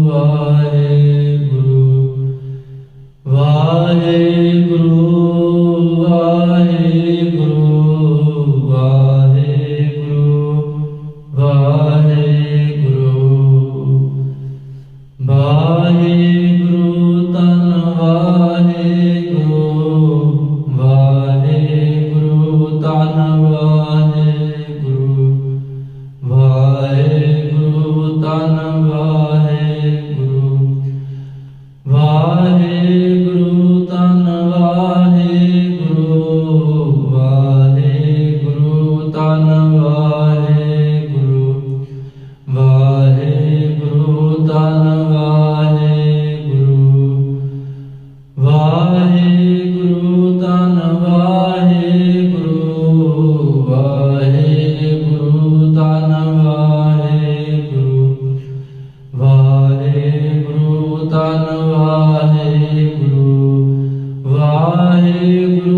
ਵਾਹਿਗੁਰੂ ਵਾਹਿਗੁਰੂ ਤਨ ਵਾਹਿਗੁਰੂ ਵਾਹਿਗੁਰੂ